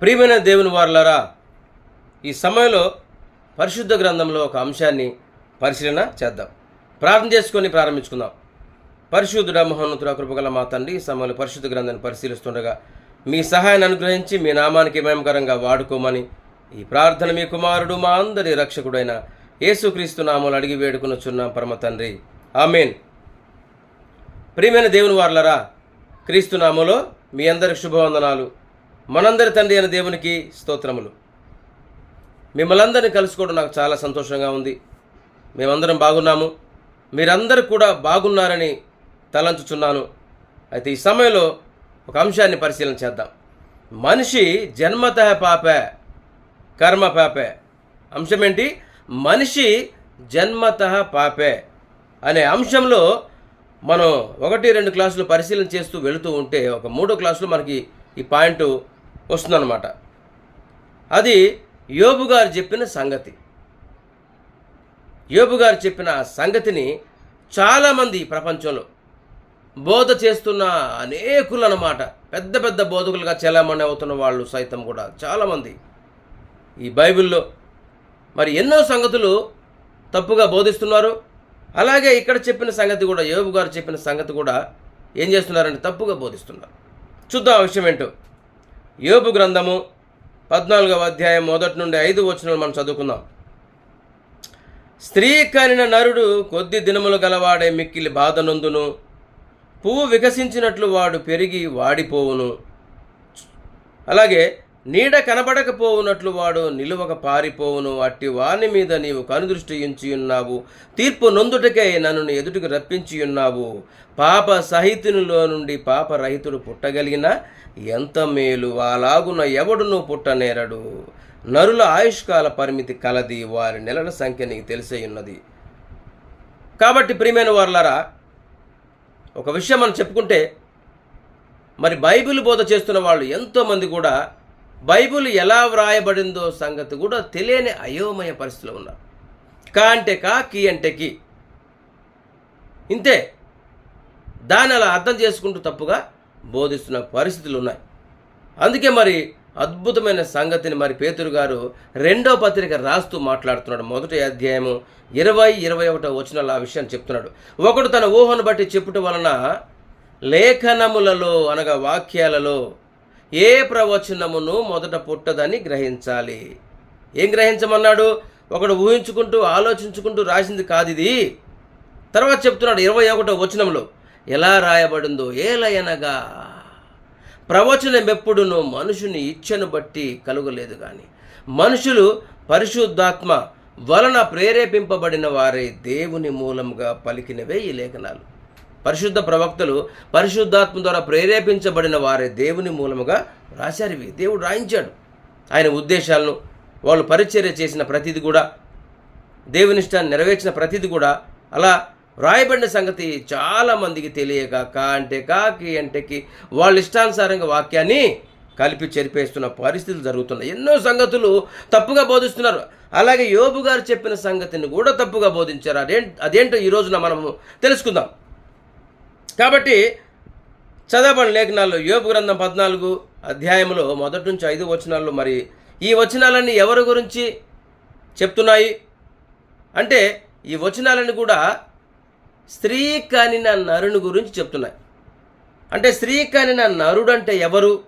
ప్రియమైన దేవుని వారులారా ఈ సమయంలో పరిశుద్ధ గ్రంథంలో ఒక అంశాన్ని పరిశీలన చేద్దాం. ప్రార్థన చేసుకొని ప్రారంభించుకుందాం. పరిశుద్ధుడ మహోన్నతుడ కృపగల మా తండ్రి ఈ సమయంలో పరిశుద్ధ గ్రంథాన్ని పరిశీలిస్తుండగా మీ సహాయాన్ని అనుగ్రహించి మీ నామానికి మేమకరంగా వాడుకోమని ఈ ప్రార్థన మీ కుమారుడు మా అందరి రక్షకుడైన యేసుక్రీస్తు నామలు అడిగి వేడుకొనుచున్నాం పరమ తండ్రి. ఆమెన్. ప్రియమైన దేవుని వార్లరా క్రీస్తు నామలో మీ అందరి శుభవందనాలు. మనందరి తండ్రి అయిన దేవునికి స్తోత్రములు. మిమ్మల్ని కలుసుకోవడం నాకు చాలా సంతోషంగా ఉంది. మేమందరం బాగున్నాము. మీరందరూ కూడా బాగున్నారని తలంచుచున్నాను. అయితే ఈ సమయంలో ఒక అంశాన్ని పరిశీలన చేద్దాం. మనిషి జన్మత పాపే కర్మ పాపే. అంశం ఏంటి మనిషి జన్మత పాపే అనే అంశంలో మనం ఒకటి రెండు క్లాసులు పరిశీలన చేస్తూ వెళుతూ ఉంటే ఒక మూడో క్లాసులో మనకి ఈ పాయింట్ వస్తుందన్నమాట. అది యోబు గారు చెప్పిన సంగతి. యోబు గారు చెప్పిన సంగతిని చాలామంది ప్రపంచంలో బోధ చేస్తున్న అనేకులు అన్నమాట పెద్ద పెద్ద బోధకులుగా చెలామణి అవుతున్న వాళ్ళు సైతం కూడా చాలామంది. ఈ బైబిల్లో మరి ఎన్నో సంగతులు తప్పుగా బోధిస్తున్నారు. అలాగే ఇక్కడ చెప్పిన సంగతి కూడా యోబు గారు చెప్పిన సంగతి కూడా ఏం చేస్తున్నారంటే తప్పుగా బోధిస్తున్నారు. చూద్దాం ఆ విషయం ఏంటో. యోపు గ్రంథము పద్నాలుగవ అధ్యాయం మొదటి నుండి ఐదు వచనాలు మనం చదువుకుందాం. స్త్రీ కనిన నరుడు కొద్ది దినములు గలవాడే మిక్కిలి బాధనందును పువ్వు వికసించినట్లు వాడు పెరిగి వాడిపోవును. అలాగే నీడ కనబడకపోవునట్లు వాడు నిలువక పారిపోవును అట్టి వాని మీద నీవు కనుదృష్టించి ఉన్నావు తీర్పు నొందుటకే నన్ను ఎదుటికి రప్పించి ఉన్నావు పాప సహితునిలో నుండి పాప రహితుడు పుట్టగలిగిన ఎంత మేలు అలాగున ఎవడును పుట్టనేరడు. నరుల ఆయుష్కాల పరిమితి కలది వారి నెలల సంఖ్య నీకు తెలిసే ఉన్నది కాబట్టి ప్రియమైన వారులారా ఒక విషయం మనం చెప్పుకుంటే మరి బైబిల్ బోధ చేస్తున్న వాళ్ళు ఎంతోమంది కూడా బైబిల్ ఎలా వ్రాయబడిందో సంగతి కూడా తెలియని అయోమయ పరిస్థితిలో ఉన్నారు. కా అంటే కా కీ అంటే కీ. ఇంతే. దాన్ని అలా అర్థం చేసుకుంటూ తప్పుగా బోధిస్తున్న పరిస్థితులు ఉన్నాయి. అందుకే మరి అద్భుతమైన సంగతిని మరి పేతురు గారు రెండో పత్రిక రాస్తూ మాట్లాడుతున్నాడు. మొదటి అధ్యాయము ఇరవై ఇరవై ఒకటో వచ్చిన ఆ విషయాన్ని చెప్తున్నాడు. ఒకడు తన ఊహను బట్టి చెప్పుట వలన లేఖనములలో అనగా వాక్యాలలో ఏ ప్రవచనమును మొదట పుట్టదని గ్రహించాలి. ఏం గ్రహించమన్నాడు? ఒకడు ఊహించుకుంటూ ఆలోచించుకుంటూ రాసింది కాదు ఇది తర్వాత చెప్తున్నాడు ఇరవై ఒకటో వచనంలో ఎలా రాయబడిందో ఏలయనగా ప్రవచనం ఎప్పుడునో మనుషుని ఇచ్చను బట్టి కలుగలేదు కానీ మనుషులు పరిశుద్ధాత్మ వలన ప్రేరేపింపబడిన వారే దేవుని మూలంగా పలికినవే ఈ లేఖనాలు. పరిశుద్ధ ప్రవక్తలు పరిశుద్ధాత్మ ద్వారా ప్రేరేపించబడిన వారే దేవుని మూలముగా రాశారు ఇవి. దేవుడు రాయించాడు. ఆయన ఉద్దేశాలను వాళ్ళు పరిచర్య చేసిన ప్రతిది కూడా దేవునిష్టాన్ని నెరవేర్చిన ప్రతిది కూడా అలా రాయబడిన సంగతి చాలా మందికి తెలియక కా అంటే కాకి అంటేకి వాళ్ళ ఇష్టానుసారంగా వాక్యాన్ని కలిపి చెరిపేస్తున్న పరిస్థితులు జరుగుతున్నాయి. ఎన్నో సంగతులు తప్పుగా బోధిస్తున్నారు. అలాగే యోబు గారు చెప్పిన సంగతిని కూడా తప్పుగా బోధించారు. అదేం అదేంటో ఈ రోజున మనము తెలుసుకుందాం. కాబట్టి చదవబడిన లేఖనాల్లో యోపు గ్రంథం పద్నాలుగు అధ్యాయంలో మొదటి నుంచి ఐదు వచనాల్లో మరి ఈ వచనాలన్నీ ఎవరి గురించి చెప్తున్నాయి? అంటే ఈ వచనాలను కూడా స్త్రీ కానిన నరుని గురించి చెప్తున్నాయి. అంటే స్త్రీ కానిన నరుడు అంటే ఎవరు?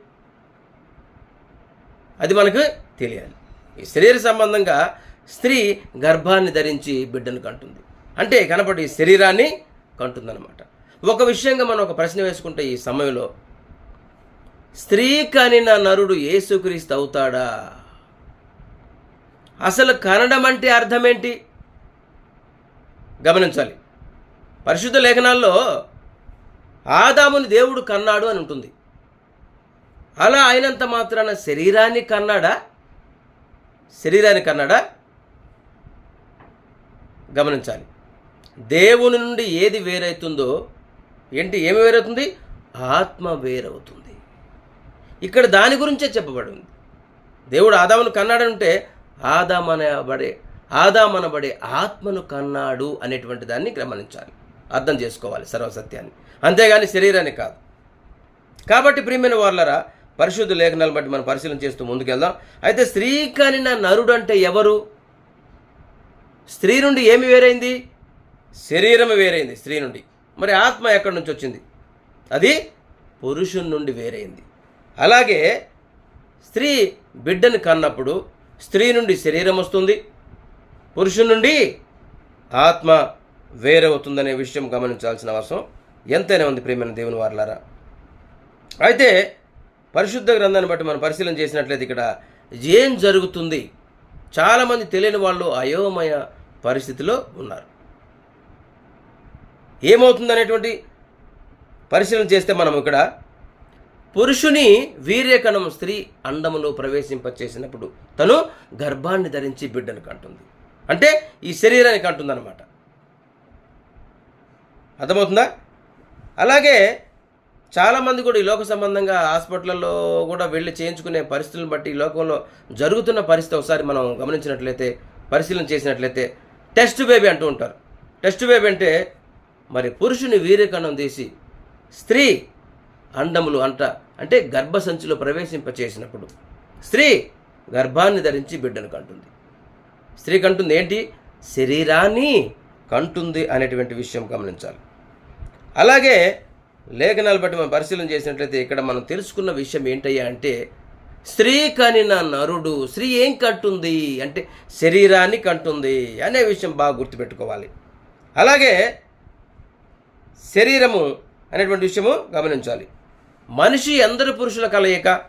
అది మనకు తెలియాలి. ఈ శరీర సంబంధంగా స్త్రీ గర్భాన్ని ధరించి బిడ్డను కంటుంది. అంటే కనపడి శరీరాన్ని కంటుందన్నమాట. ఒక విషయంగా మనం ఒక ప్రశ్న వేసుకుంటే ఈ సమయంలో స్త్రీ కనిన నరుడు ఏసుక్రీస్తు అవుతాడా? అసలు కనడం అంటే అర్థమేంటి? గమనించాలి. పరిశుద్ధ లేఖనాల్లో ఆదాముని దేవుడు కన్నాడు అని ఉంటుంది. అలా అయినంత మాత్రాన శరీరాన్ని కన్నాడా? శరీరాన్ని కన్నాడా? గమనించాలి. దేవుని నుండి ఏది వేరవుతుందో ఏంటి? ఏమి వేరవుతుంది? ఆత్మ వేరవుతుంది. ఇక్కడ దాని గురించే చెప్పబడింది. దేవుడు ఆదామును కన్నాడంటే ఆదామనబడే ఆదామనబడే ఆత్మను కన్నాడు అనేటువంటి దాన్ని గమనించాలి. అర్థం చేసుకోవాలి సర్వసత్యాన్ని. అంతేగాని శరీరాన్ని కాదు. కాబట్టి ప్రియమైన వాళ్ళరా పరిశుద్ధ లేఖనాలు బట్టి మనం పరిశీలన చేస్తూ ముందుకెళ్దాం. అయితే స్త్రీ కానిన నరుడు అంటే ఎవరు? స్త్రీ నుండి ఏమి వేరైంది? శరీరం వేరైంది స్త్రీ నుండి. మరి ఆత్మ ఎక్కడి నుంచి వచ్చింది? అది పురుషుని నుండి వేరైంది. అలాగే స్త్రీ బిడ్డను కన్నప్పుడు స్త్రీ నుండి శరీరం వస్తుంది పురుషుని నుండి ఆత్మ వేరవుతుందనే విషయం గమనించాల్సిన అవసరం ఎంతైనా ఉంది ప్రేమైన దేవుని వారలారా. అయితే పరిశుద్ధ గ్రంథాన్ని బట్టి మనం పరిశీలన చేసినట్లయితే ఇక్కడ ఏం జరుగుతుంది? చాలామంది తెలియని వాళ్ళు అయోమయ పరిస్థితిలో ఉన్నారు. ఏమవుతుంది అనేటువంటి పరిశీలన చేస్తే మనం ఇక్కడ పురుషుని వీర్యకణం స్త్రీ అండములో ప్రవేశింపచేసినప్పుడు తను గర్భాన్ని ధరించి బిడ్డను కంటుంది. అంటే ఈ శరీరానికి అంటుందన్నమాట అర్థమవుతుందా? అలాగే చాలామంది కూడా ఈ లోక సంబంధంగా హాస్పిటల్లో కూడా వెళ్ళి చేయించుకునే పరిస్థితులను బట్టి ఈ లోకంలో జరుగుతున్న పరిస్థితి ఒకసారి మనం గమనించినట్లయితే పరిశీలన చేసినట్లయితే టెస్ట్ బేబీ అంటూ ఉంటారు. టెస్ట్ బేబీ అంటే మరి పురుషుని వీర్యకణం తీసి స్త్రీ అండములు అంట అంటే గర్భసంచిలో ప్రవేశింపచేసినప్పుడు స్త్రీ గర్భాన్ని ధరించి బిడ్డను కంటుంది. స్త్రీ కంటుంది ఏంటి? శరీరాన్ని కంటుంది అనేటువంటి విషయం గమనించాలి. అలాగే లేఖనాలు బట్టి మనం పరిశీలన చేసినట్లయితే ఇక్కడ మనం తెలుసుకున్న విషయం ఏంటయ్యా అంటే స్త్రీ కనిన నరుడు స్త్రీ ఏం కంటుంది అంటే శరీరాన్ని కంటుంది అనే విషయం బాగా గుర్తుపెట్టుకోవాలి. అలాగే శరీరము అనేటువంటి విషయము గమనించాలి. మనిషి ఎందరు పురుషుల కలయిక?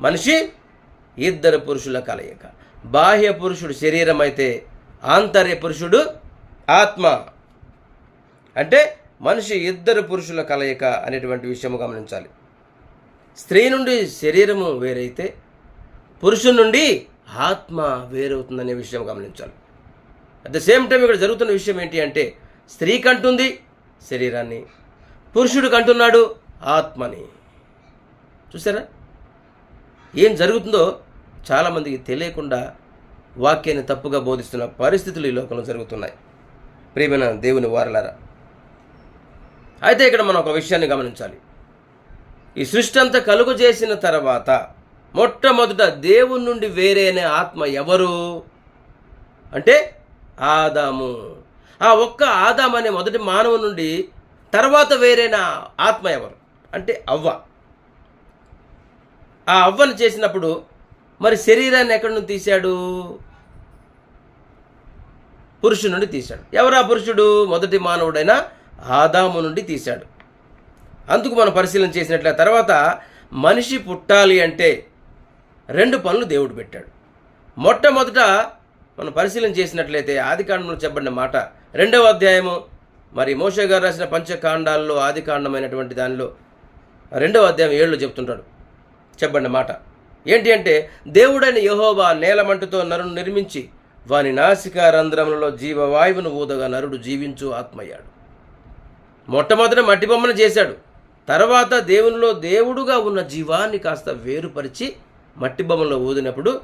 మనిషి ఇద్దరు పురుషుల కలయిక. బాహ్య పురుషుడు శరీరం అయితే ఆంతర్య పురుషుడు ఆత్మ. అంటే మనిషి ఇద్దరు పురుషుల కలయిక అనేటువంటి విషయము గమనించాలి. స్త్రీ నుండి శరీరము వేరైతే పురుషుని నుండి ఆత్మ వేరవుతుందనే విషయం గమనించాలి. అట్ ద సేమ్ టైం ఇక్కడ జరుగుతున్న విషయం ఏంటి అంటే స్త్రీ కంటుంది శరీరాన్ని. పురుషుడు కంటున్నాడు ఆత్మని. చూసారా ఏం జరుగుతుందో చాలామందికి తెలియకుండా వాక్యాన్ని తప్పుగా బోధిస్తున్న పరిస్థితులు ఈ లోకంలో జరుగుతున్నాయి. ప్రేమైన దేవుని వారలారా అయితే ఇక్కడ మనం ఒక విషయాన్ని గమనించాలి. ఈ సృష్టి అంతా కలుగు చేసిన తర్వాత మొట్టమొదట దేవుని నుండి వేరైన ఆత్మ ఎవరు? అంటే ఆదాము. ఆ ఒక్క ఆదాం అనే మొదటి మానవు నుండి తర్వాత వేరైన ఆత్మ ఎవరు? అంటే అవ్వ. ఆ అవ్వను చేసినప్పుడు మరి శరీరాన్ని ఎక్కడి నుండి తీశాడు? పురుషుడి నుండి తీశాడు. ఎవరా పురుషుడు? మొదటి మానవుడైన ఆదాము నుండి తీశాడు. అందుకు మనం పరిశీలన చేసినట్ల తర్వాత మనిషి పుట్టాలి అంటే రెండు పనులు దేవుడు పెట్టాడు. మొట్టమొదట మనం పరిశీలన చేసినట్లయితే ఆదికాండంలో చెప్పబడిన మాట రెండవ అధ్యాయము. మరి మోషే గారు రాసిన పంచకాండాల్లో ఆదికాండమైనటువంటి దానిలో రెండవ అధ్యాయం ఏళ్ళు చెప్తుంటాడు. చెప్పండి మాట. ఏంటి అంటే దేవుడైన యహోబా నేలమంటుతో నరును నిర్మించి వాని నాసికా రంధ్రములలో జీవవాయువును ఊదగా నరుడు జీవించు ఆత్మయ్యాడు. మొట్టమొదట మట్టి బొమ్మను చేశాడు. తర్వాత దేవునిలో దేవుడుగా ఉన్న జీవాన్ని కాస్త వేరుపరిచి మట్టి బొమ్మలో ఊదినప్పుడు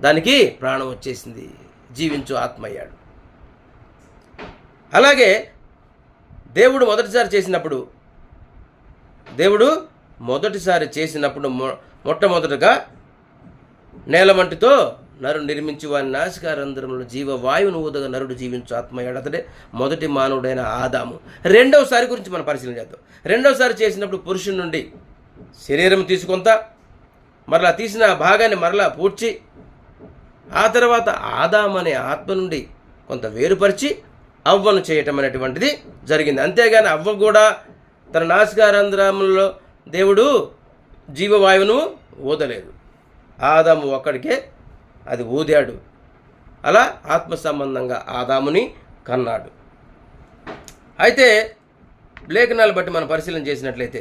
దానికి ప్రాణం వచ్చేసింది. జీవించు ఆత్మయ్యాడు. అలాగే దేవుడు మొదటిసారి చేసినప్పుడు దేవుడు మొదటిసారి చేసినప్పుడు మొ మొట్టమొదటగా నేలమంటితో నరు నిర్మించి వారి జీవ జీవవాయువును ఊదగా నరుడు జీవించు ఆత్మ ఏడతడే మొదటి మానవుడైన ఆదాము. రెండవసారి గురించి మనం పరిశీలన చేద్దాం. రెండవసారి చేసినప్పుడు పురుషుని నుండి శరీరం తీసుకొంత మరలా తీసిన భాగాన్ని మరలా పూడ్చి ఆ తర్వాత ఆదాం అనే ఆత్మ నుండి కొంత వేరుపరిచి అవ్వను చేయటం అనేటువంటిది జరిగింది. అంతేగాని అవ్వ కూడా తన నాసికారంధ్రములలో దేవుడు జీవవాయువును ఊదలేదు. ఆదాము ఒక్కడికే అది ఊదాడు. అలా ఆత్మ సంబంధంగా ఆదాముని కన్నాడు. అయితే లేఖనాలు బట్టి మనం పరిశీలన చేసినట్లయితే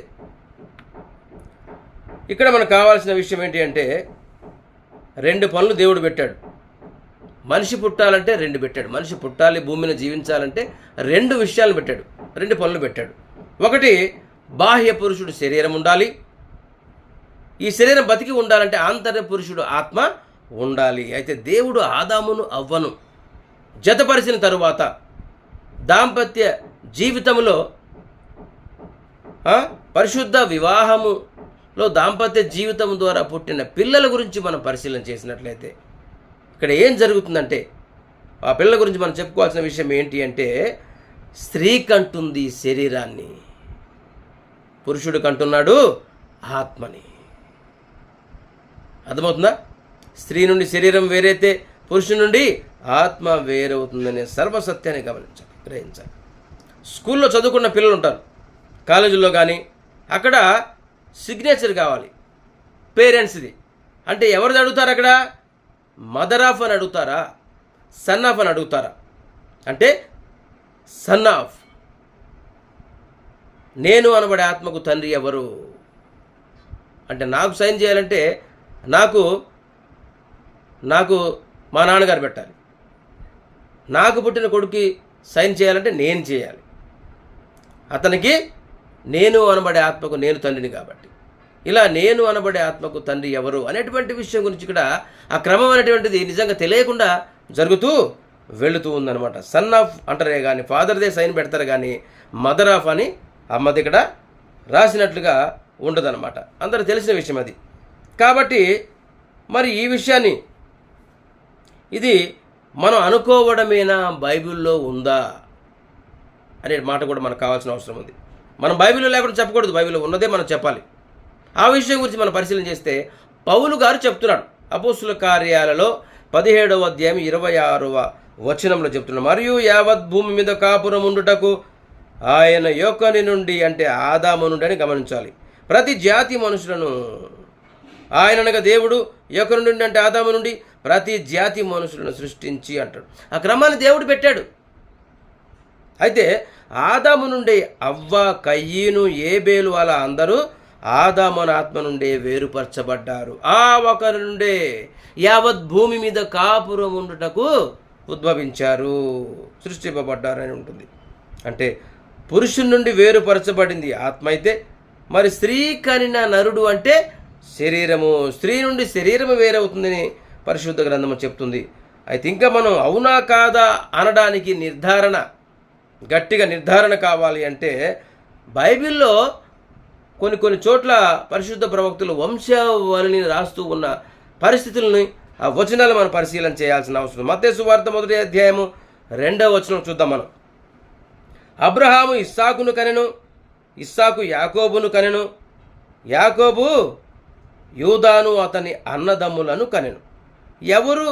ఇక్కడ మనకు కావాల్సిన విషయం ఏంటి అంటే రెండు పనులు దేవుడు పెట్టాడు. మనిషి పుట్టాలంటే రెండు పెట్టాడు. మనిషి పుట్టాలి భూమిని జీవించాలంటే రెండు విషయాలు పెట్టాడు. రెండు పనులు పెట్టాడు. ఒకటి బాహ్య పురుషుడు శరీరం ఉండాలి. ఈ శరీరం బతికి ఉండాలంటే ఆంతర్య పురుషుడు ఆత్మ ఉండాలి. అయితే దేవుడు ఆదామును అవ్వను. జతపరిచిన తరువాత దాంపత్య జీవితంలో పరిశుద్ధ వివాహములో దాంపత్య జీవితం ద్వారా పుట్టిన పిల్లల గురించి మనం పరిశీలన చేసినట్లయితే ఇక్కడ ఏం జరుగుతుందంటే ఆ పిల్లల గురించి మనం చెప్పుకోవాల్సిన విషయం ఏంటి అంటే స్త్రీ కంటుంది శరీరాన్ని పురుషుడు కంటున్నాడు ఆత్మని. అర్థమవుతుందా? స్త్రీ నుండి శరీరం వేరైతే పురుషుడి నుండి ఆత్మ వేరవుతుందనే సర్వసత్యాన్ని గమనించాలి గ్రహించాలి. స్కూల్లో చదువుకున్న పిల్లలు ఉంటారు కాలేజీలో కానీ అక్కడ సిగ్నేచర్ కావాలి పేరెంట్స్ది అంటే ఎవరిది అడుగుతారు అక్కడ? మదర్ ఆఫ్ అని అడుగుతారా? సన్ ఆఫ్ అని అడుగుతారా? అంటే సన్ ఆఫ్ నేను అనబడే ఆత్మకు తండ్రి ఎవరు? అంటే నాకు సైన్ చేయాలంటే నాకు నాకు మా నాన్నగారు పెట్టాలి. నాకు పుట్టిన కొడుకు సైన్ చేయాలంటే నేను చేయాలి. అతనికి నేను అనబడే ఆత్మకు నేను తండ్రిని కాబట్టి. ఇలా నేను అనబడే ఆత్మకు తండ్రి ఎవరు అనేటువంటి విషయం గురించి ఇక్కడ ఆ క్రమం అనేటువంటిది నిజంగా తెలియకుండా జరుగుతూ వెళుతూ ఉందన్నమాట. సన్ ఆఫ్ అంటారే కానీ ఫాదర్దే సైన్ పెడతారు కానీ మదర్ ఆఫ్ అని అమ్మది ఇక్కడ రాసినట్లుగా ఉండదన్నమాట. అందరూ తెలిసిన విషయం అది. కాబట్టి మరి ఈ విషయాన్ని ఇది మనం అనుకోవడమేనా? బైబిల్లో ఉందా? అనే మాట కూడా మనకు కావాల్సిన అవసరం ఉంది. మనం బైబిల్లో లేకుండా చెప్పకూడదు. బైబిల్లో ఉన్నదే మనం చెప్పాలి. ఆ విషయం గురించి మనం పరిశీలన చేస్తే పౌలు గారు చెప్తున్నాడు. అపోసుల కార్యాలలో పదిహేడవ అధ్యాయం ఇరవై ఆరవ వచనంలో చెప్తున్నాడు. మరియు యావత్ భూమి మీద కాపురం ఉండుటకు ఆయన యోకని నుండి అంటే ఆదాము నుండి అని గమనించాలి. ప్రతి జాతి మనుషులను ఆయన అనగా దేవుడు యోకని నుండి అంటే ఆదాము నుండి ప్రతి జాతి మనుషులను సృష్టించి అంటాడు. ఆ క్రమాన్ని దేవుడు పెట్టాడు. అయితే ఆదాము నుండి అవ్వ కయ్యను ఏబేలు వాళ్ళ అందరూ ఆదామన ఆత్మ నుండే వేరుపరచబడ్డారు. ఆ ఒకరి నుండే యావత్ భూమి మీద కాపురం ఉండుటకు ఉద్భవించారు. సృష్టింపబడ్డారని ఉంటుంది. అంటే పురుషుని నుండి వేరుపరచబడింది ఆత్మ అయితే మరి స్త్రీ కనిన నరుడు అంటే శరీరము. స్త్రీ నుండి శరీరము వేరవుతుందని పరిశుద్ధ గ్రంథము చెప్తుంది. అయితే ఇంకా మనం అవునా కాదా అనడానికి నిర్ధారణ గట్టిగా నిర్ధారణ కావాలి అంటే బైబిల్లో కొన్ని కొన్ని చోట్ల పరిశుద్ధ ప్రవక్తులు వంశావళిని రాస్తూ ఉన్న పరిస్థితులని ఆ వచనాలు మనం పరిశీలన చేయాల్సిన అవసరం మత్తేసు వార్త మొదటి అధ్యాయము రెండవ వచనం చూద్దాం మనం. అబ్రహాము ఇస్సాకును కనెను ఇస్సాకు యాకోబును కనెను యాకోబు యూదాను అతని అన్నదమ్ములను కనెను. ఎవరు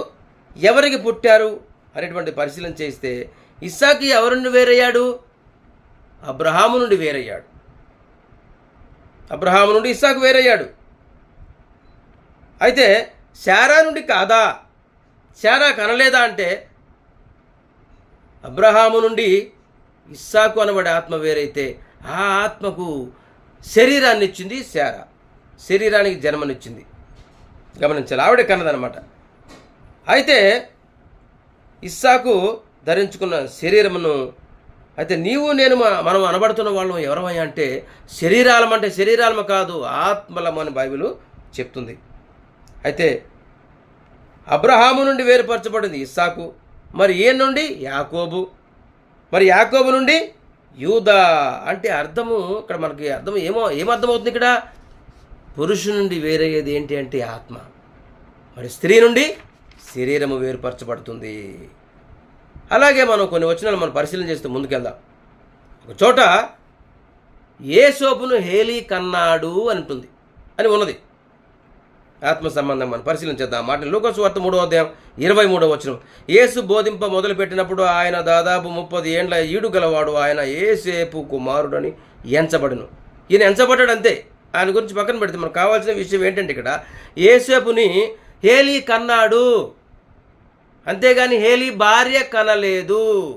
ఎవరికి పుట్టారు అనేటువంటి పరిశీలన చేస్తే ఇస్సాకి ఎవరి నుండి వేరయ్యాడు? అబ్రహాము నుండి వేరయ్యాడు. అబ్రహాము నుండి ఇస్సాకు వేరయ్యాడు. అయితే శారా నుండి కాదా? శారా కనలేదా అంటే అబ్రహాము నుండి ఇస్సాకు అనబడే ఆత్మ వేరైతే ఆ ఆత్మకు శరీరాన్ని ఇచ్చింది శారా. శరీరానికి జన్మనిచ్చింది. గమనించాలి. ఆవిడే కన్నదనమాట అయితే ఇస్సాకు ధరించుకున్న శరీరమును అయితే నీవు నేను మనం అనబడుతున్న వాళ్ళం ఎవరమయ్యా అంటే శరీరాలం అంటే శరీరాలమ కాదు ఆత్మలం అని బైబిల్ చెప్తుంది. అయితే అబ్రహాము నుండి వేరుపరచబడింది ఇస్సాకు మరి ఏ నుండి యాకోబు మరి యాకోబు నుండి యూదా అంటే అర్థము ఇక్కడ మనకి అర్థం ఏమో ఏమర్థమవుతుంది ఇక్కడ? పురుషు నుండి వేరయ్యేది ఏంటి అంటే ఆత్మ మరి స్త్రీ నుండి శరీరము వేరుపరచబడుతుంది. అలాగే మనం కొన్ని వచనాలు మనం పరిశీలన చేస్తూ ముందుకెళ్దాం. ఒక చోట ఏ సోపును హేలీ కన్నాడు అంటుంది. అని ఉన్నది. ఆత్మ సంబంధం మనం పరిశీలన చేద్దాం. మాట లూకస్ వార్త మూడో అధ్యాయం ఇరవై మూడో వచనం. యేసు బోధింప మొదలుపెట్టినప్పుడు ఆయన దాదాపు ముప్పది ఏండ్ల ఈడు గలవాడు ఆయన ఏసేపు కుమారుడని ఎంచబడును. ఈయన ఎంచబడ్డాడు అంతే ఆయన గురించి పక్కన పెడితే మనకు కావాల్సిన విషయం ఏంటంటే ఇక్కడ ఏసేపుని హేలీ కన్నాడు. అంతేగాని హేలీ భార్య కనలేదు.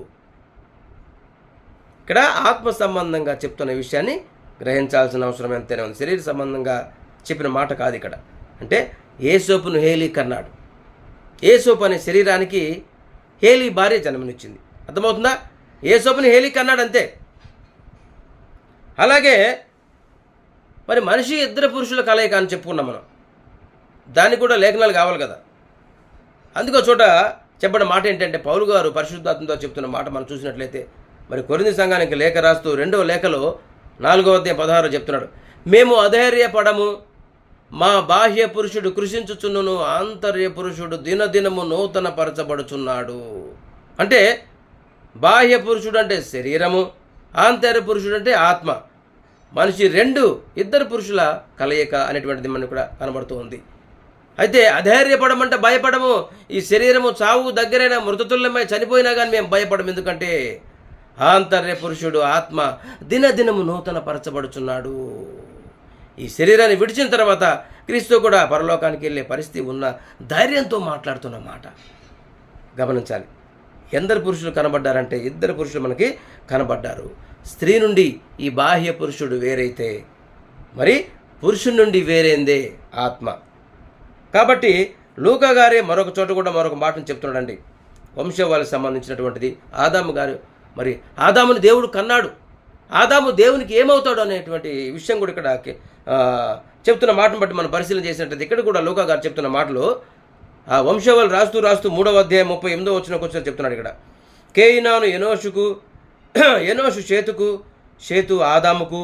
ఇక్కడ ఆత్మ సంబంధంగా చెప్తున్న విషయాన్ని గ్రహించాల్సిన అవసరం ఎంతైనా ఉంది. శరీర సంబంధంగా చెప్పిన మాట కాదు ఇక్కడ. అంటే ఏసోపును హేలీ కన్నాడు. ఏసోపు అనే శరీరానికి హేలీ భార్య జన్మనిచ్చింది. అర్థమవుతుందా? ఏసోపుని హేలీ కన్నాడు అంతే. అలాగే మరి మనిషి ఇద్దరు పురుషుల కలయిక అని చెప్పుకున్నాం మనం. దానికి కూడా లేఖనాలు కావాలి కదా. అందుకో చోట చెప్పిన మాట ఏంటంటే పౌలు గారు పరిశుద్ధాత్మతో చెప్తున్న మాట మనం చూసినట్లయితే మరి కొరింది సంఘానికి లేఖ రాస్తూ రెండవ లేఖలో నాలుగవ అధ్యాయం పదహారు చెప్తున్నాడు. మేము అధైర్యపడము మా బాహ్య పురుషుడు కృషించుచున్నను ఆంతర్య పురుషుడు దినదినము నూతన పరచబడుచున్నాడు అంటే బాహ్య పురుషుడు అంటే శరీరము ఆంతర్య పురుషుడు అంటే ఆత్మ. మనిషి రెండు ఇద్దరు పురుషుల కలయిక అనేటువంటిది మనకు కూడా కనబడుతూ ఉంది. అయితే అధైర్యపడమంటే భయపడము. ఈ శరీరము చావు దగ్గరైన మృతతుల్యమై చనిపోయినా కానీ మేము భయపడము. ఎందుకంటే ఆంతర్య పురుషుడు ఆత్మ దినదినము నూతన పరచబడుచున్నాడు ఈ శరీరాన్ని విడిచిన తర్వాత క్రీస్తు కూడా పరలోకానికి వెళ్ళే పరిస్థితి ఉన్న ధైర్యంతో మాట్లాడుతున్న మాట. గమనించాలి. ఎందరు పురుషులు కనబడ్డారంటే ఇద్దరు పురుషులు మనకి కనబడ్డారు. స్త్రీ నుండి ఈ బాహ్య పురుషుడు వేరైతే మరి పురుషుడి నుండి వేరేందే ఆత్మ. కాబట్టి లూకా గారే మరొక చోట కూడా మరొక మాటను చెప్తున్నాడండి. వంశవాళ్ళకి సంబంధించినటువంటిది. ఆదాము గారు మరి ఆదాముని దేవుడు కన్నాడు. ఆదాము దేవునికి ఏమవుతాడు అనేటువంటి విషయం కూడా ఇక్కడ చెప్తున్న మాటను బట్టి మనం పరిశీలన చేసినట్లయితే ఇక్కడ కూడా లోకా గారు చెప్తున్న మాటలు ఆ వంశవాళ్ళు రాస్తూ రాస్తూ మూడవ అధ్యాయం ముప్పై ఎనిమిదో వచ్చిన వచ్చిన చెప్తున్నాడు ఇక్కడ. కేయినాను ఎనోషుకు ఎనోషు చేతుకు చేతు ఆదాముకు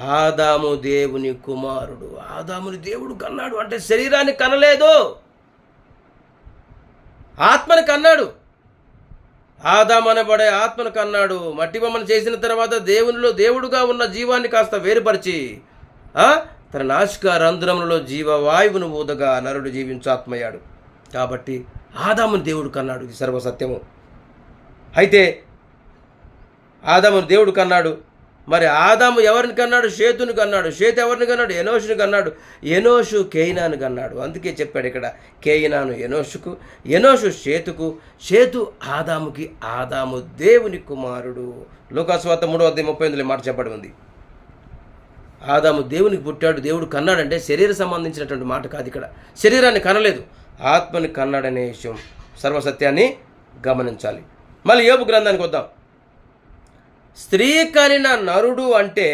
ఆదాము దేవుని కుమారుడు. ఆదాముని దేవుడు కన్నాడు. అంటే శరీరాన్ని కనలేదు. ఆత్మని కన్నాడు. ఆదాం అనబడే ఆత్మను కన్నాడు. మట్టి బొమ్మను చేసిన తర్వాత దేవునిలో దేవుడుగా ఉన్న జీవాన్ని కాస్త వేరుపరిచి తన నాశిక రంధ్రములలో జీవవాయువును ఊదగా నరుడు జీవించాత్మయ్యాడు కాబట్టి ఆదాముని దేవుడు కన్నాడు. ఇది సర్వసత్యము. అయితే ఆదాముని దేవుడు కన్నాడు. మరి ఆదాము ఎవరిని కన్నాడు? షేతుని కన్నాడు. షేతు ఎవరిని కన్నాడు? ఎనోషుని కన్నాడు. ఎనోషు కేయినాను కన్నాడు. అందుకే చెప్పాడు ఇక్కడ కేయినాను ఎనోషుకు ఎనోషు షేతుకు షేతు ఆదాముకి ఆదాము దేవుని కుమారుడు. లోకాస్వాత మూడో అధ్యాయం ముప్పై ఎనిమిదిలో మాట చెప్పడం ఉంది ఆదాము దేవునికి పుట్టాడు దేవుడు కన్నాడంటే శరీర సంబంధించినటువంటి మాట కాదు ఇక్కడ. శరీరాన్ని కనలేదు. ఆత్మని కన్నాడనే విషయం సర్వసత్యాన్ని గమనించాలి. మళ్ళీ యోబు గ్రంథానికి వద్దాం. స్త్రీ కలిన నరుడు అంటే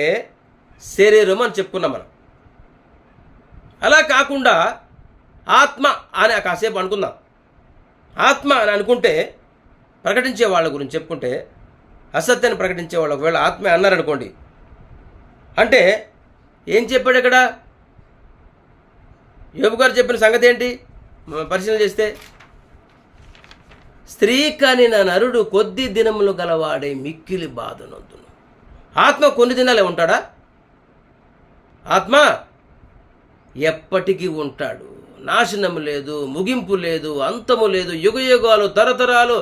శరీరం అని చెప్పుకున్నాం మనం. అలా కాకుండా ఆత్మ అని కాసేపు అనుకుందాం. ఆత్మ అని అనుకుంటే ప్రకటించే వాళ్ళ గురించి చెప్పుకుంటే అసత్యాన్ని ప్రకటించే వాళ్ళు ఒకవేళ ఆత్మ అన్నారనుకోండి. అంటే ఏం చెప్పాడు ఇక్కడ? యోబు గారు చెప్పిన సంగతి ఏంటి? పరిశీలన చేస్తే స్త్రీ కనిన నరుడు కొద్ది దినములు గలవాడే మిక్కిలి బాధనొద్దును ఆత్మ కొన్ని దినాలే ఉంటాడా? ఆత్మ ఎప్పటికీ ఉంటాడు. నాశనం లేదు ముగింపు లేదు అంతము లేదు యుగ యుగాలు తరతరాలు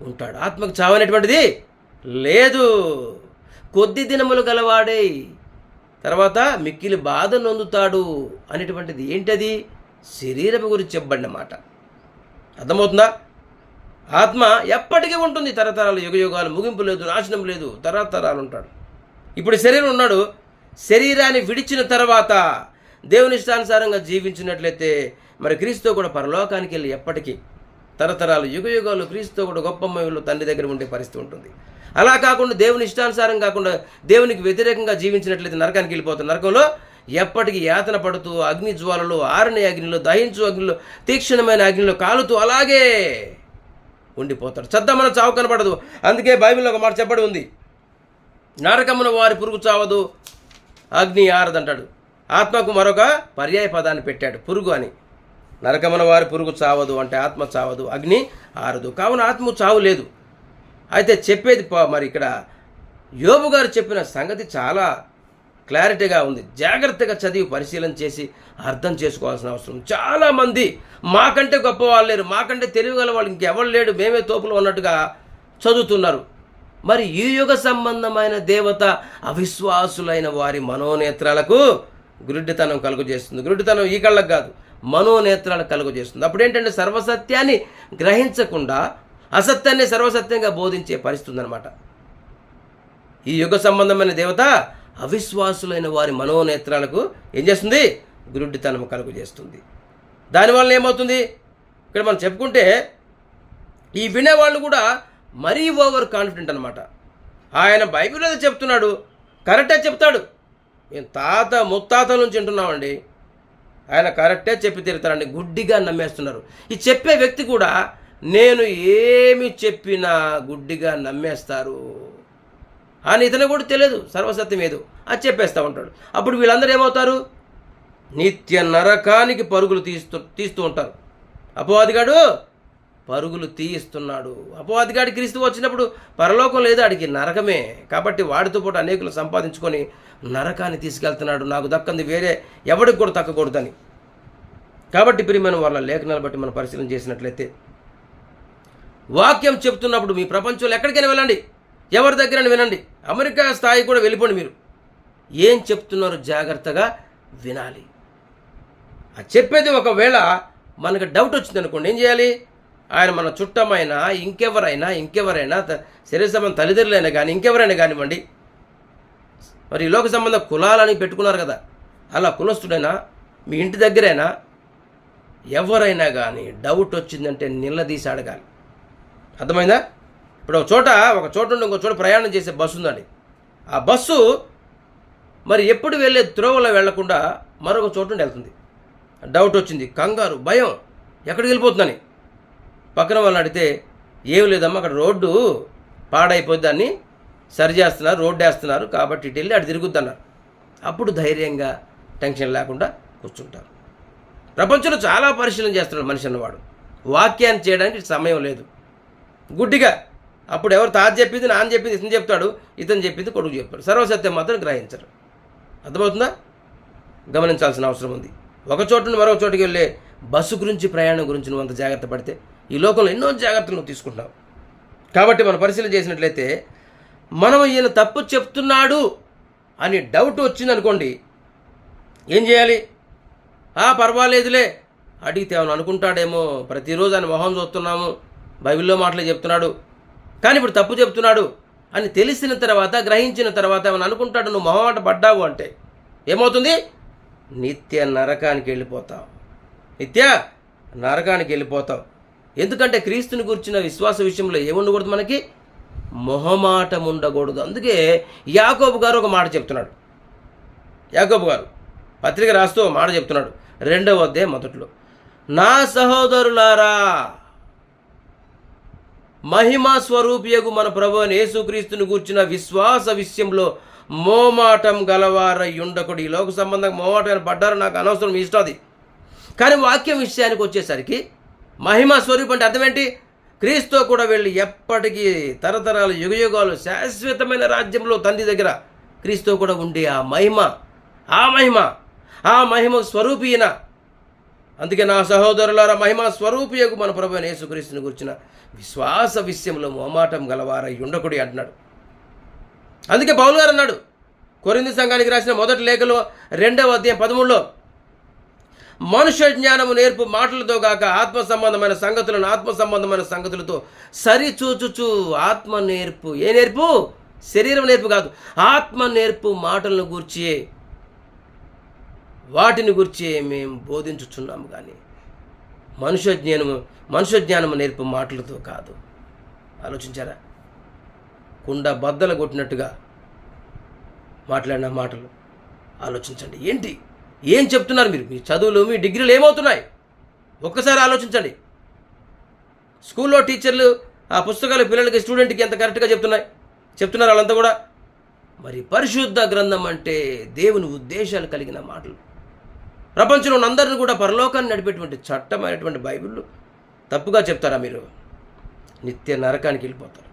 ఉంటాడు. ఆత్మకు చావనేటువంటిది లేదు. కొద్ది దినములు గలవాడే తర్వాత మిక్కిలి బాధ నొందుతాడు అనేటువంటిది ఏంటది? శరీరం గురించి చెప్పబడిన మాట. అర్థమవుతుందా? ఆత్మ ఎప్పటికీ ఉంటుంది. తరతరాలు యుగ యుగాలు ముగింపు లేదు నాశనం లేదు తరతరాలు ఉంటాడు. ఇప్పుడు శరీరం ఉన్నాడు. శరీరాన్ని విడిచిన తర్వాత దేవుని ఇష్టానుసారంగా జీవించినట్లయితే మరి క్రీస్తు కూడా పరలోకానికి వెళ్ళి ఎప్పటికీ తరతరాలు యుగ యుగాలు క్రీస్తు కూడా గొప్ప మహిమలో తండ్రి దగ్గర ఉండే పరిస్థితి ఉంటుంది. అలా కాకుండా దేవుని ఇష్టానుసారం కాకుండా దేవునికి వ్యతిరేకంగా జీవించినట్లయితే నరకానికి వెళ్ళిపోతుంది నరకంలో ఎప్పటికీ యాతన పడుతూ అగ్ని జ్వాలలో ఆరని అగ్నిలో దహించు అగ్నిలో తీక్షణమైన అగ్నిలో కాలుతూ అలాగే ఉండిపోతాడు చద్దమన చావు కనపడదు. అందుకే బైబిల్లో ఒక మాట చెప్పబడి ఉంది. నరకమున వారి పురుగు చావదు అగ్ని ఆరదంటాడు. ఆత్మకు మరొక పర్యాయ పదాన్ని పెట్టాడు. పురుగు అని. నరకమున వారి పురుగు చావదు అంటే ఆత్మ చావదు అగ్ని ఆరదు. కావున ఆత్మ చావు లేదు. అయితే చెప్పేది మరి ఇక్కడ యోబు గారు చెప్పిన సంగతి చాలా క్లారిటీగా ఉంది. జాగ్రత్తగా చదివి పరిశీలన చేసి అర్థం చేసుకోవాల్సిన అవసరం చాలామంది మాకంటే గొప్ప వాళ్ళు లేరు. మాకంటే తెలివిగల వాళ్ళు ఇంకెవరు లేడు. మేమే తోపులు ఉన్నట్టుగా చదువుతున్నారు. మరి ఈ యుగ సంబంధమైన దేవత అవిశ్వాసులైన వారి మనోనేత్రాలకు గురుడితనం కలుగు చేస్తుంది గురుడితనం ఈ కళ్ళకు కాదు మనోనేత్రాలు కలుగు చేస్తుంది అప్పుడు ఏంటంటే సర్వసత్యాన్ని గ్రహించకుండా అసత్యాన్ని సర్వసత్యంగా బోధించే పరిస్థితి ఉందన్నమాట. ఈ యుగ సంబంధమైన దేవత అవిశ్వాసులైన వారి మనోనేత్రాలకు ఏం చేస్తుంది? గురుడితనం కలుగు చేస్తుంది. దానివల్ల ఏమవుతుంది? ఇక్కడ మనం చెప్పుకుంటే ఈ వినేవాళ్ళు కూడా మరీ ఓవర్ కాన్ఫిడెంట్ అనమాట ఆయన బైబిల్ అది చెప్తున్నాడు కరెక్టే చెప్తాడు. మేము తాత ముత్తాత నుంచి వింటున్నామండి. ఆయన కరెక్టే చెప్పి తిరుగుతారండి గుడ్డిగా నమ్మేస్తున్నారు. ఈ చెప్పే వ్యక్తి కూడా నేను ఏమి చెప్పినా గుడ్డిగా నమ్మేస్తారు. అని ఇతను కూడా తెలియదు సర్వసత్యం ఏదో. అది చెప్పేస్తూ ఉంటాడు. అప్పుడు వీళ్ళందరూ ఏమవుతారు? నిత్య నరకానికి పరుగులు తీస్తూ తీస్తూ ఉంటారు. అపవాదిగాడు పరుగులు తీయిస్తున్నాడు. అపవాదిగాడి క్రీస్తు వచ్చినప్పుడు పరలోకం లేదు ఆడికి నరకమే. కాబట్టి వాడితో పాటు అనేకులు సంపాదించుకొని నరకాన్ని తీసుకెళ్తున్నాడు. నాకు దక్కంది వేరే ఎవడికి కూడా తక్కకూడదని కాబట్టి ప్రియమైన వాళ్ళ లేఖనాలు బట్టి మనం పరిశీలన చేసినట్లయితే వాక్యం చెప్తున్నప్పుడు మీ ప్రపంచంలో ఎక్కడికైనా వెళ్ళండి. ఎవరి దగ్గర వినండి. అమెరికా స్థాయి కూడా వెళ్ళిపోండి మీరు. ఏం చెప్తున్నారో జాగ్రత్తగా వినాలి. ఆ చెప్పేది ఒకవేళ మనకు డౌట్ వచ్చింది అనుకోండి ఏం చేయాలి? ఆయన మన చుట్టమైనా ఇంకెవరైనా ఇంకెవరైనా శరీర సంబంధం తల్లిదండ్రులైనా కానీ ఇంకెవరైనా కానివ్వండి. మరి ఈ లోక సంబంధం కులాలని పెట్టుకున్నారు కదా. అలా కులస్తుడైనా మీ ఇంటి దగ్గరైనా ఎవరైనా కానీ డౌట్ వచ్చిందంటే నిలదీసి అడగాలి. అర్థమైందా? ఇప్పుడు ఒక చోట ఒక చోట నుండి ఇంకో చోట ప్రయాణం చేసే బస్సు ఉందండి. ఆ బస్సు మరి ఎప్పుడు వెళ్ళే త్రోవలో వెళ్ళకుండా మరొక చోటు నుండి వెళ్తుంది. డౌట్ వచ్చింది కంగారు భయం. ఎక్కడికి వెళ్ళిపోతుందని. పక్కన వాళ్ళని అడిగితే ఏం లేదమ్మా అక్కడ రోడ్డు పాడైపోద్ది దాన్ని సరి చేస్తున్నారు రోడ్డు వేస్తున్నారు కాబట్టి ఇటు వెళ్ళి అటు తిరుగుద్ది అన్నారు. అప్పుడు ధైర్యంగా టెన్షన్ లేకుండా కూర్చుంటారు. ప్రపంచంలో చాలా పరిశీలన చేస్తున్నాడు మనిషి అన్నవాడు. వాక్యాన్ని చేయడానికి సమయం లేదు. గుడ్డిగా అప్పుడు ఎవరు తాత చెప్పింది నాన్న చెప్పింది ఇతను చెప్తాడు ఇతను చెప్పింది కొడుకు చెప్తాడు. సర్వసత్యం మాత్రం గ్రహించరు. అర్థమవుతుందా? గమనించాల్సిన అవసరం ఉంది. ఒక చోటు నుండి మరొక చోటుకి వెళ్ళే బస్సు గురించి ప్రయాణం గురించి నువ్వు అంత జాగ్రత్త పడితే ఈ లోకంలో ఎన్నో జాగ్రత్తలు నువ్వు తీసుకుంటావు కాబట్టి మనం పరిశీలన చేసినట్లయితే మనం ఈయన తప్పు చెప్తున్నాడు అని డౌట్ వచ్చిందనుకోండి ఏం చేయాలి? ఆ పర్వాలేదులే అడిగితే అవును అనుకుంటాడేమో ప్రతిరోజు ఆయన మొహం చూస్తున్నాము బైబిల్లో మాటలు చెప్తున్నాడు కానీ ఇప్పుడు తప్పు చెప్తున్నాడు అని తెలిసిన తర్వాత గ్రహించిన తర్వాత ఏమైనా అనుకుంటాడు? నువ్వు మొహమాట పడ్డావు అంటే. ఏమవుతుంది? నిత్య నరకానికి వెళ్ళిపోతావు. నిత్య నరకానికి వెళ్ళిపోతావు. ఎందుకంటే క్రీస్తుని గురించిన విశ్వాస విషయంలో ఏముండకూడదు మనకి? మొహమాటం ఉండకూడదు. అందుకే యాకోబు గారు ఒక మాట చెప్తున్నాడు. యాకోబు గారు పత్రిక రాస్తూ ఒక మాట చెప్తున్నాడు. రెండవ అధ్యాయం మొదట్లో. నా సహోదరులారా మహిమా స్వరూపియగు మన ప్రభు యేసుక్రీస్తుని గూర్చిన విశ్వాస విషయంలో మోమాటం గలవారై ఉండకుడు. ఈ లోక సంబంధంగా మోమాటం పడ్డారు నాకు అనవసరం ఇష్టది కానీ వాక్యం విషయానికి వచ్చేసరికి మహిమ స్వరూపం అంటే అర్థమేంటి? క్రీస్తు కూడా వెళ్ళి ఎప్పటికీ తరతరాలు యుగయుగాలు శాశ్వతమైన రాజ్యంలో తండ్రి దగ్గర క్రీస్తు కూడా ఉండే ఆ మహిమ ఆ మహిమ ఆ మహిమ స్వరూపీన అందుకే నా సహోదరులారా మహిమ స్వరూపియకు మన ప్రభు యేసుక్రీస్తుని గురించిన విశ్వాస విషయంలో మోమాటం గలవారై ఉండకుడి అంటున్నాడు. అందుకే పౌలు గారు అన్నాడు కొరింది సంఘానికి రాసిన మొదటి లేఖలో రెండవ అధ్యాయం పదమూడులో మనుష్య జ్ఞానము నేర్పు మాటలతో కాక ఆత్మ సంబంధమైన సంగతులను ఆత్మ సంబంధమైన సంగతులతో సరిచూచుచు ఆత్మ నేర్పు. ఏ నేర్పు? శరీరం నేర్పు కాదు ఆత్మ నేర్పు మాటలను గూర్చి వాటిని గురించి మేము బోధించుచున్నాము కానీ మనుష్య జ్ఞానము మనుష్య జ్ఞానము నేర్పు మాటలతో కాదు. ఆలోచించారా? కుండ బద్దలు కొట్టినట్టుగా మాట్లాడిన మాటలు. ఆలోచించండి. ఏంటి? ఏం చెప్తున్నారు మీరు? మీ చదువులు మీ డిగ్రీలు ఏమవుతున్నాయి? ఒక్కసారి ఆలోచించండి. స్కూల్లో టీచర్లు ఆ పుస్తకాలు పిల్లలకి స్టూడెంట్కి ఎంత కరెక్ట్గా చెప్తున్నాయి? చెప్తున్నారు వాళ్ళంతా కూడా. మరి పరిశుద్ధ గ్రంథం అంటే దేవుని ఉద్దేశాలు కలిగిన మాటలు. ప్రపంచంలో ఉన్న అందరిని కూడా పరలోకాన్ని నడిపేటువంటి చట్టమైనటువంటి బైబిల్ తప్పుగా చెప్తారా మీరు? నిత్య నరకానికి వెళ్ళిపోతారు.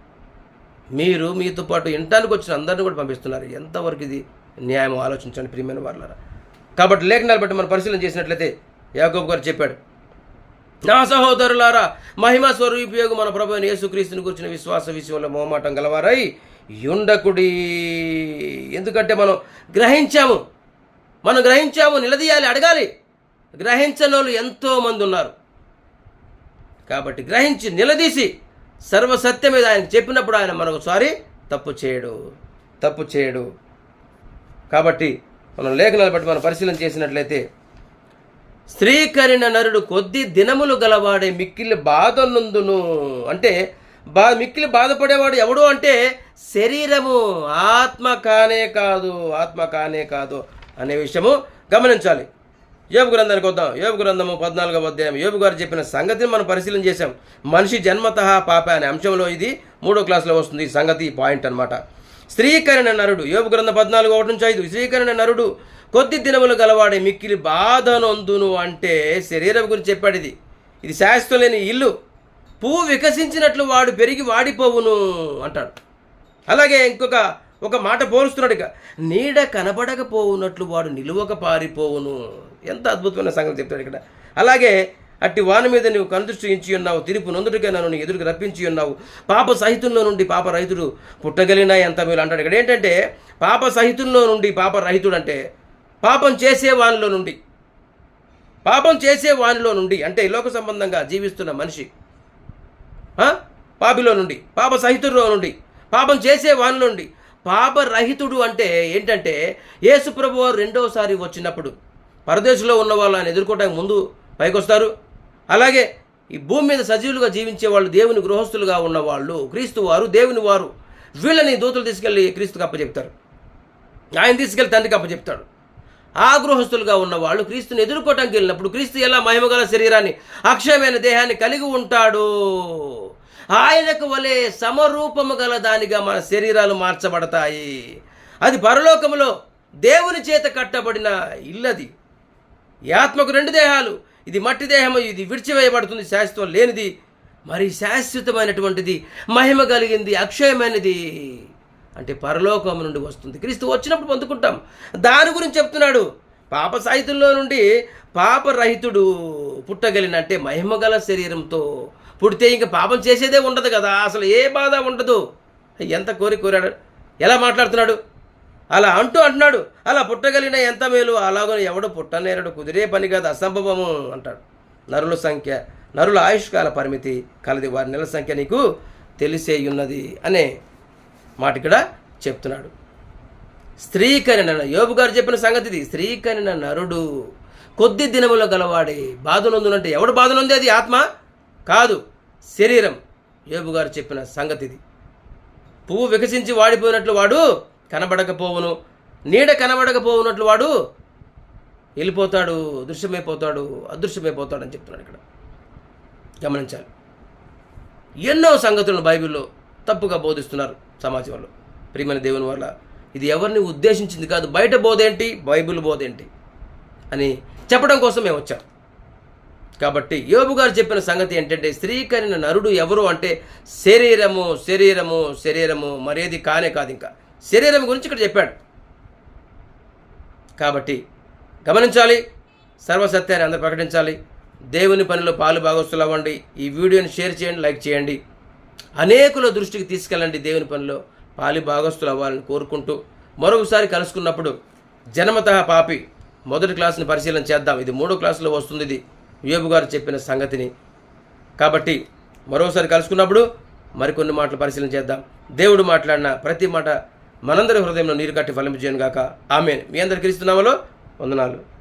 మీరు మీతో పాటు ఇంటానికి వచ్చిన అందరిని కూడా పంపిస్తున్నారు. ఎంతవరకు ఇది న్యాయం ఆలోచించండి ప్రియమైన వాళ్ళారా కాబట్టి లేఖనాలు బట్టి మనం పరిశీలన చేసినట్లయితే యాగోబు గారు చెప్పాడు నా సహోదరులారా మహిమ స్వరూపయోగు మన ప్రభు యేసుక్రీస్తుని గురించిన విశ్వాస విషయంలో మొహమాటం గలవారై యుండకుడి ఎందుకంటే మనం గ్రహించాము మనం గ్రహించాము నిలదీయాలి అడగాలి. గ్రహించని వాళ్ళు ఎంతోమంది ఉన్నారు. కాబట్టి గ్రహించి నిలదీసి సర్వసత్యం మీద ఆయన చెప్పినప్పుడు ఆయన మరొకసారి తప్పు చేయడు తప్పు చేయడు. కాబట్టి మనం లేఖనాలు బట్టి మనం పరిశీలన చేసినట్లయితే స్త్రీకరిణ నరుడు కొద్ది దినములు గలవాడే మిక్కిలి బాధనుందును. అంటే బా మిక్కిలి బాధపడేవాడు ఎవడు అంటే శరీరము ఆత్మ కానే కాదు ఆత్మ కానే కాదు. అనే విషయము గమనించాలి. యోబు గ్రంథానికి వద్దాం. యోబు గ్రంథము పద్నాలుగవ అధ్యాయం. యోబు గారు చెప్పిన సంగతిని మనం పరిశీలన చేశాం. మనిషి జన్మత పాప అనే అంశంలో ఇది మూడో క్లాస్లో వస్తుంది ఈ సంగతి పాయింట్ అన్నమాట. స్త్రీకరణ నరుడు. యోగ గ్రంథం పద్నాలుగు ఒకటి నుంచి ఐదు. స్త్రీకరణ నరుడు కొద్ది దినములు గలవాడే మిక్కిలి బాధనొందును అంటే శరీరం గురించి చెప్పాడు ఇది ఇది శాశ్వతం లేని ఇల్లు. పువ్వు వికసించినట్లు వాడు పెరిగి వాడిపోవును అంటాడు. అలాగే ఇంకొక ఒక మాట పోలుస్తున్నాడు ఇక. నీడ కనబడకపోవునట్లు వాడు నిలువక పారిపోవును. ఎంత అద్భుతమైన సంగతి చెప్తాడు ఇక్కడ. అలాగే అట్టి వాని మీద నువ్వు కనుదృష్టి ఇచ్చి ఉన్నావు తిరుపు నొందుడిగా నన్ను ఎదురుకు రప్పించి ఉన్నావు. పాప సహితుల్లో నుండి పాప రహితుడు పుట్టగలిగిన ఎంత మీరు అంటాడు ఇక్కడ. ఏంటంటే పాప సహితుల్లో నుండి పాప రహితుడు అంటే పాపం చేసే వానిలో నుండి. పాపం చేసే వానిలో నుండి అంటే లోక సంబంధంగా జీవిస్తున్న మనిషి. పాపిలో నుండి పాప సహితుల్లో నుండి పాపం చేసే వానిలో నుండి పాపరహితుడు అంటే ఏంటంటే యేసు ప్రభు వారు వచ్చినప్పుడు పరదేశంలో ఉన్న వాళ్ళు ఆయన ఎదుర్కోవడానికి ముందు పైకొస్తారు. అలాగే ఈ భూమి మీద సజీవులుగా జీవించే వాళ్ళు దేవుని గృహస్థులుగా ఉన్నవాళ్ళు క్రీస్తు వారు దేవుని వారు వీళ్ళని దూతలు తీసుకెళ్ళి క్రీస్తుకు అప్పచెప్తారు. ఆయన తీసుకెళ్ళి తండ్రికి అప్పచెప్తాడు. ఆ గృహస్థులుగా ఉన్నవాళ్ళు క్రీస్తుని ఎదుర్కోవటానికి వెళ్ళినప్పుడు క్రీస్తు ఎలా మహిమగల శరీరాన్ని అక్షయమైన దేహాన్ని కలిగి ఉంటాడు. ఆయనకు వలె సమరూపము గల దానిగా మన శరీరాలు మార్చబడతాయి. అది పరలోకములో దేవుని చేత కట్టబడిన ఇల్లది. ఈ ఆత్మకు రెండు దేహాలు ఇది మట్టి దేహము ఇది విడిచివేయబడుతుంది శాశ్వతం లేనిది మరి శాశ్వతమైనటువంటిది మహిమ కలిగింది అక్షయమైనది అంటే పరలోకం నుండి వస్తుంది. క్రీస్తు వచ్చినప్పుడు పొందుకుంటాం. దాని గురించి చెప్తున్నాడు. పాప సాహిత్యంలో నుండి పాపరహితుడు పుట్టగలిగిన అంటే మహిమగల శరీరంతో పుడితే ఇంక పాపం చేసేదే ఉండదు కదా. అసలు ఏ బాధ ఉండదు. ఎంత కోరి కోరాడు. ఎలా మాట్లాడుతున్నాడు? అలా అంటూ అంటున్నాడు. అలా పుట్టగలిగిన ఎంత మేలు? అలాగో ఎవడు పుట్టనేరడు కుదిరే పని కాదు అసంభవము అంటాడు. నరుల సంఖ్య నరుల ఆయుష్కాల పరిమితి కలది వారి నెలల సంఖ్య నీకు తెలిసేయున్నది అనే మాట ఇక్కడ చెప్తున్నాడు. స్త్రీకరిన యోబు గారు చెప్పిన సంగతి ఇది. స్త్రీకరిన నరుడు కొద్ది దినములో గలవాడే. బాధనొందునంటే ఎవడు బాధనుంది అది ఆత్మ? కాదు శరీరం. యోబు గారు చెప్పిన సంగతి ఇది పువ్వు వికసించి వాడిపోయినట్లు వాడు కనబడకపోవును నీడ కనబడకపోవునట్లు వాడు వెళ్ళిపోతాడు దృశ్యమైపోతాడు అదృశ్యమైపోతాడని చెప్తున్నాడు ఇక్కడ. గమనించాలి. ఎన్నో సంగతులను బైబిల్లో తప్పుగా బోధిస్తున్నారు సమాజంలో. ప్రియమైన దేవుని వల్ల ఇది ఎవరిని ఉద్దేశించింది కాదు బయట బోధేంటి బైబిల్ బోధేంటి అని చెప్పడం కోసం మేము వచ్చాం. కాబట్టి యోబు గారు చెప్పిన సంగతి ఏంటంటే స్త్రీకరిన నరుడు ఎవరు అంటే శరీరము శరీరము శరీరము మరేది కానే కాదు ఇంకా. శరీరం గురించి ఇక్కడ చెప్పాడు. కాబట్టి గమనించాలి సర్వసత్యాన్ని అందరూ ప్రకటించాలి. దేవుని పనిలో పాలు భాగస్తులు అవ్వండి. ఈ వీడియోని షేర్ చేయండి లైక్ చేయండి. అనేకుల దృష్టికి తీసుకెళ్ళండి దేవుని పనిలో పాలి భాగస్తులు అవ్వాలని కోరుకుంటూ. మరొకసారి కలుసుకున్నప్పుడు జన్మత పాపి. మొదటి క్లాస్ని పరిశీలన చేద్దాం. ఇది మూడో క్లాసులో వస్తుంది ఇది. యోబు గారు చెప్పిన సంగతిని. కాబట్టి మరోసారి కలుసుకున్నప్పుడు మరికొన్ని మాటలు పరిశీలన చేద్దాం. దేవుడు మాట్లాడిన ప్రతి మాట మనందరి హృదయంలో నీరు కట్టి ఫలింపజేయను గాక ఆమె మీ అందరికి ఇస్తున్నామలో వందనాలు.